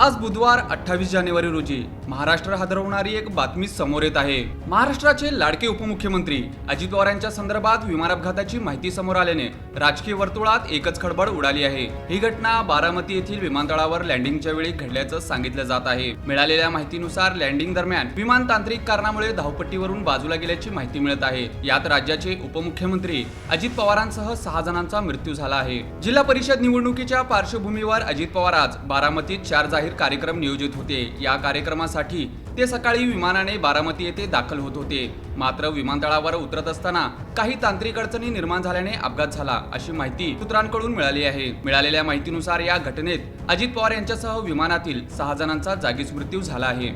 आज बुधवार अठ्ठावीस जानेवारी रोजी महाराष्ट्र हादरवणारी एक बातमी समोर येत आहे. महाराष्ट्राचे लाडके उपमुख्यमंत्री अजित पवारांच्या संदर्भात विमान अपघाताची माहिती समोर आल्याने राजकीय वर्तुळात एकच खडबड उडाली आहे. ही घटना बारामती येथील विमानतळावर लँडिंगच्या वेळी घडल्याचं सांगितलं जात आहे. मिळालेल्या माहितीनुसार लँडिंग दरम्यान विमान तांत्रिक कारणामुळे धावपट्टीवरून बाजूला गेल्याची माहिती मिळत आहे. यात राज्याचे उपमुख्यमंत्री अजित पवारांसह सहा जणांचा मृत्यू झाला आहे. जिल्हा परिषद निवडणुकीच्या पार्श्वभूमीवर अजित पवार आज बारामतीत चार जाहीर कार्यक्रम नियोजित होते. या कार्यक्रमासाठी ते सकाळी विमानाने बारामती येथे दाखल होत होते. मात्र विमानतळावर उतरत असताना काही तांत्रिक अडचणी निर्माण झाल्याने अपघात झाला अशी माहिती सूत्रांकडून मिळाली आहे. मिळालेल्या माहितीनुसार या घटनेत अजित पवार यांच्यासह विमानातील सहा जणांचा जागीच मृत्यू झाला आहे.